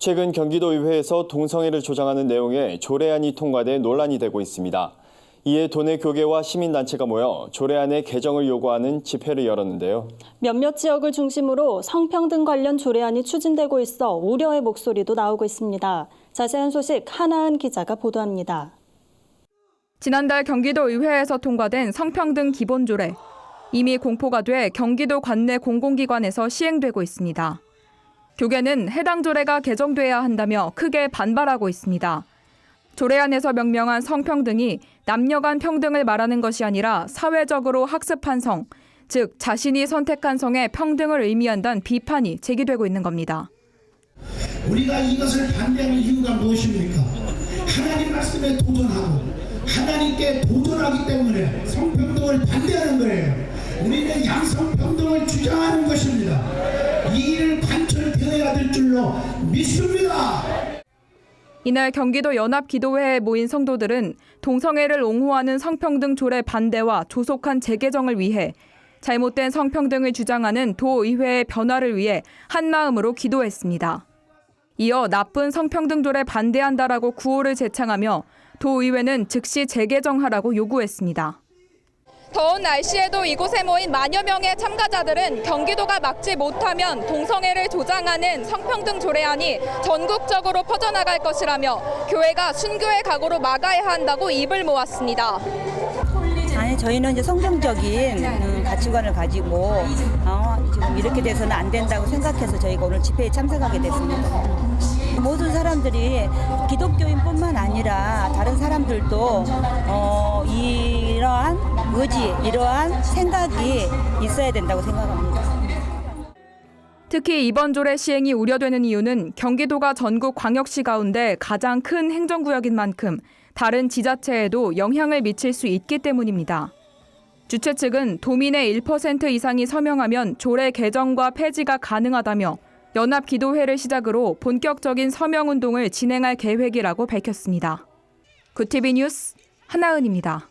최근 경기도의회에서 동성애를 조장하는 내용의 조례안이 통과돼 논란이 되고 있습니다. 이에 도내 교계와 시민단체가 모여 조례안의 개정을 요구하는 집회를 열었는데요. 몇몇 지역을 중심으로 성평등 관련 조례안이 추진되고 있어 우려의 목소리도 나오고 있습니다. 자세한 소식 하나은 기자가 보도합니다. 지난달 경기도 의회에서 통과된 성평등 기본조례. 이미 공포가 돼 경기도 관내 공공기관에서 시행되고 있습니다. 교계는 해당 조례가 개정돼야 한다며 크게 반발하고 있습니다. 조례안에서 명명한 성평등이 남녀 간 평등을 말하는 것이 아니라 사회적으로 학습한 성, 즉 자신이 선택한 성의 평등을 의미한다는 비판이 제기되고 있는 겁니다. 우리가 이것을 반대하는 이유가 무엇입니까? 하나님 말씀에 도전하고 하나님께 도전하기 때문에 성평등을 반대하는 거예요. 우리는 양성평등을 주장하는 것입니다. 이 될 줄로 믿습니다. 이날 경기도 연합기도회에 모인 성도들은 동성애를 옹호하는 성평등 조례 반대와 조속한 재개정을 위해 잘못된 성평등을 주장하는 도의회의 변화를 위해 한마음으로 기도했습니다. 이어 나쁜 성평등 조례 반대한다라고 구호를 제창하며 도의회는 즉시 재개정하라고 요구했습니다. 더운 날씨에도 이곳에 모인 만여 명의 참가자들은 경기도가 막지 못하면 동성애를 조장하는 성평등 조례안이 전국적으로 퍼져나갈 것이라며 교회가 순교의 각오로 막아야 한다고 입을 모았습니다. 아니 저희는 이제 성경적인 음, 가치관을 가지고 어, 지금 이렇게 돼서는 안 된다고 생각해서 저희가 오늘 집회에 참석하게 됐습니다. 모든 사람들이 기독교인뿐만 아니라 다른 사람들도 어, 의지, 이러한 생각이 있어야 된다고 생각합니다. 특히 이번 조례 시행이 우려되는 이유는 경기도가 전국 광역시 가운데 가장 큰 행정구역인 만큼 다른 지자체에도 영향을 미칠 수 있기 때문입니다. 주최 측은 도민의 1% 이상이 서명하면 조례 개정과 폐지가 가능하다며 연합 기도회를 시작으로 본격적인 서명 운동을 진행할 계획이라고 밝혔습니다. 구티비 뉴스 하나은입니다.